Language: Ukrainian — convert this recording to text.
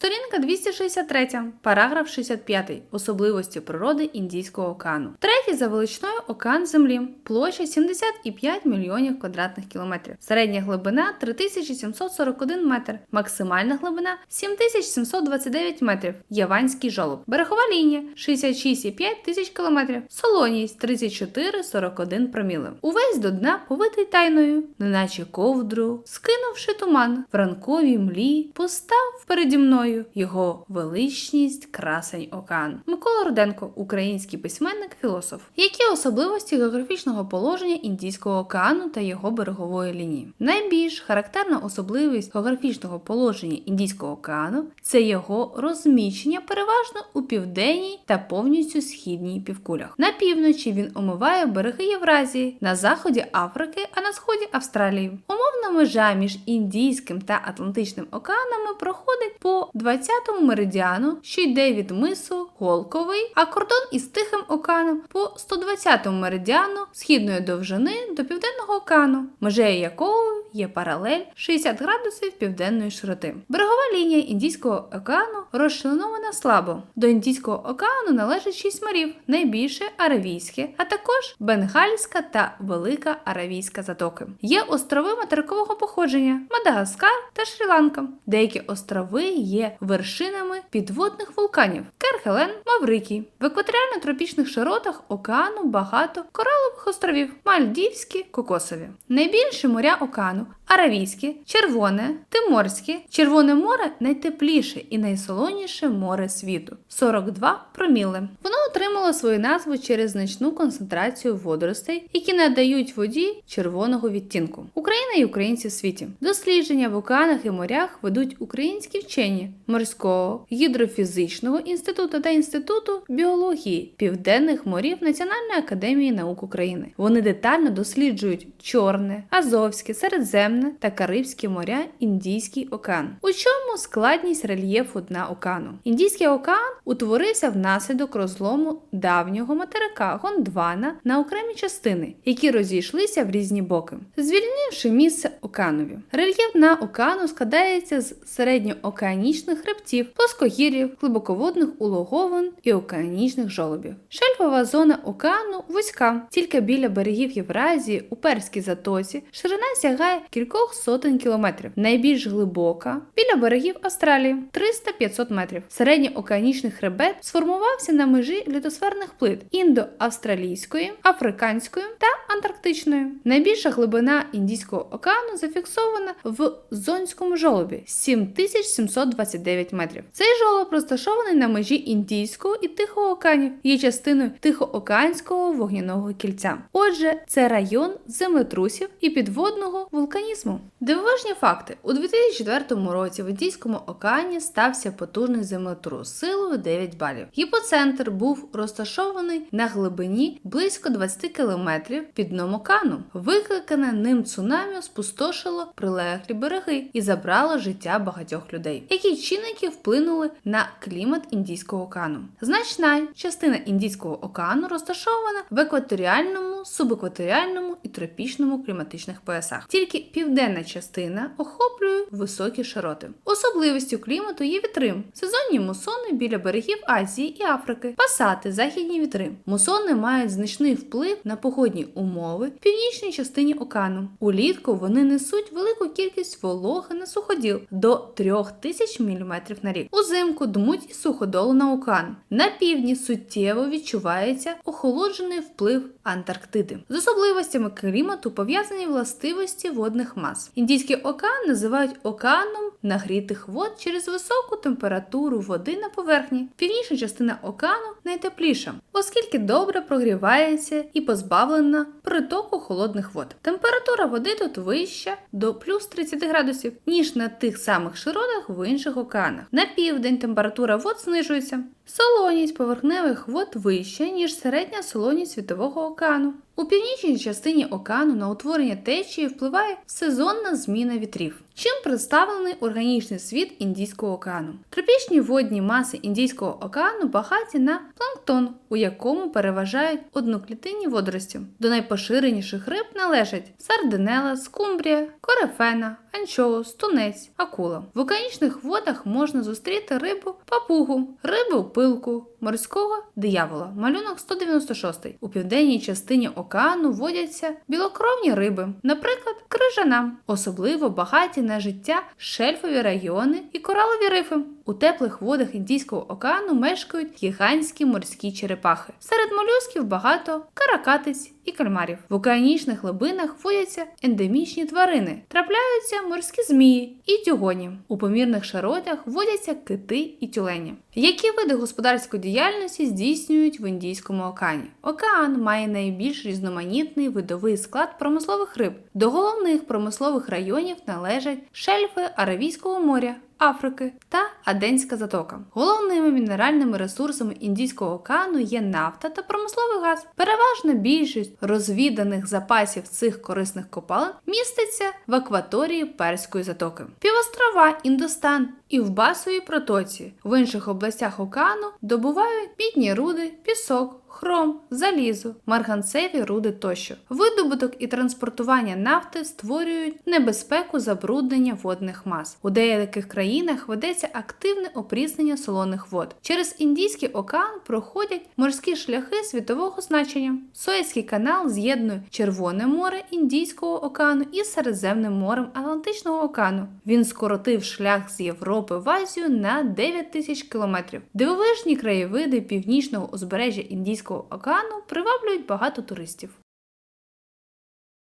Сторінка 263, параграф 65. Особливості природи Індійського океану. Третій за величиною океан Землі. Площа 75 мільйонів квадратних кілометрів. Середня глибина 3741 метр. Максимальна глибина 7729 метрів. Яванський жолоб. Берегова лінія 66,5 тисяч кілометрів. Солоність 34,41 проміли. Увесь до дна повитий тайною, неначе ковдру, скинувши туман в ранковій млі, постав переді мною його величність красень океан. Микола Руденко, український письменник, філософ. Які особливості географічного положення Індійського океану та його берегової лінії? Найбільш характерна особливість географічного положення Індійського океану це його розміщення переважно у південній та повністю східній півкулях. На півночі він омиває береги Євразії, на заході Африки, а на сході Австралії. Умовна межа між Індійським та Атлантичним океанами проходить по 20-му меридіану, що йде від мису Голковий, а кордон із Тихим океаном по 120-му меридіану східної довжини до Південного океану, межею якого є паралель 60 градусів південної широти. Берегова лінія Індійського океану розчленована слабо. До Індійського океану належить шість морів, найбільше Аравійське, а також Бенгальська та Велика Аравійська затоки. Є острови материкового походження Мадагаскар та Шрі-Ланка. Деякі острови є вершинами підводних вулканів Керхелен, Маврикій. В екваторіально-тропічних широтах океану багато коралових островів Мальдівські, Кокосові. Найбільші моря океану Аравійське, Червоне, Тиморське. Червоне море найтепліше і найсолоніше море світу 42 проміли. Воно отримало свою назву через значну концентрацію водоростей, які надають воді червоного відтінку. Україна і українці в світі. Дослідження в океанах і морях ведуть українські вчені морського гідрофізичного інституту та інституту біології південних морів Національної академії наук України. Вони детально досліджують Чорне, Азовське, Середземне та Карибське моря, Індійський океан. У чому складність рельєфу дна океану? Індійський океан утворився внаслідок розлому давнього материка Гондвана на окремі частини, які розійшлися в різні боки, звільнивши місце океанові. Рельєф дна океану складається з середньоокеанічних хребтів, плоскогір'їв, глибоководних улоговин і океанічних жолобів. Шельфова зона океану вузька, тільки біля берегів Євразії у Перській затоці ширина сягає кількох сотень кілометрів. Найбільш глибока біля берегів Австралії 300-500 метрів. Середньоокеанічний хребет сформувався на межі літосферних плит індоавстралійської, африканської та антарктичної. Найбільша глибина Індійського океану зафіксована в Зонському жолобі 7729 метрів. Цей жолоб розташований на межі Індійського і Тихого океанів, є частиною Тихоокеанського вогняного кільця. Отже, це район землетрусів і підводного вулканізму. Дивовижні факти: у 2004 році в Індійському океані стався потужний землетрус силою 9 балів. Гіпоцентр був розташований на глибині близько 20 кілометрів під дном океану. Викликане ним цунамі спустошило прилеглі береги і забрало життя багатьох людей. Які чинники вплинули на клімат Індійського океану? Значна частина Індійського океану розташована в екваторіальному, субекваторіальному і тропічному кліматичних поясах. Тільки південна частина охоплює високі широти. Особливістю клімату є вітри, сезонні мусони біля берегів Азії і Африки, пасати, західні вітри. Мусони мають значний вплив на погодні умови в північній частині океану. Улітку вони несуть велику кількість вологи на суходіл до 3000 мм на рік. Узимку дмуть і суходолу на Укан. На півдні суттєво відчувається охолоджений вплив Антарктиди. З особливостями клімату пов'язані властивості водних мас. Індійський океан називають океаном нагрітих вод через високу температуру води на поверхні. Північна частина океану найтепліша, оскільки добре прогрівається і позбавлена притоку холодних вод. Температура води тут вища до плюс 30 градусів, ніж на тих самих широтах в інших океанах. На південь температура вод знижується. Солоність поверхневих вод вища, ніж середня солоність Світового океану. У північній частині океану на утворення течії впливає сезонна зміна вітрів. Чим представлений органічний світ Індійського океану? Тропічні водні маси Індійського океану багаті на планктон, у якому переважають одноклітинні водорості. До найпоширеніших риб належать сардинела, скумбрія, корефена, анчоус, тунець, акула. В океанічних водах можна зустріти рибу папугу, рибу пилку, морського диявола. Малюнок 196. У південній частині океану водяться білокровні риби, наприклад, крижана, особливо багаті на життя шельфові райони і коралові рифи. У теплих водах Індійського океану мешкають гігантські морські черепахи. Серед молюсків багато каракатиць і кальмарів. В океанічних глибинах водяться ендемічні тварини, трапляються морські змії і тюгоні. У помірних широтах водяться кити і тюлені. Які види господарської діяльності здійснюють в Індійському океані? Океан має найбільш різноманітний видовий склад промислових риб. До головних промислових районів належать шельфи Аравійського моря. Африки та Аденська затока. Головними мінеральними ресурсами Індійського океану є нафта та промисловий газ. Переважна більшість розвіданих запасів цих корисних копалин міститься в акваторії Перської затоки. Півострова Індостан і в Басовій протоці в інших областях океану добувають мідні руди, пісок. Хром, залізо, марганцеві руди тощо. Видобуток і транспортування нафти створюють небезпеку забруднення водних мас. У деяких країнах ведеться активне опріснення солоних вод. Через Індійський океан проходять морські шляхи світового значення. Суецький канал з'єднує Червоне море Індійського океану із Середземним морем Атлантичного океану. Він скоротив шлях з Європи в Азію на 9 тисяч кілометрів. Дивовижні краєвиди північного узбережжя Індійського океану приваблюють багато туристів.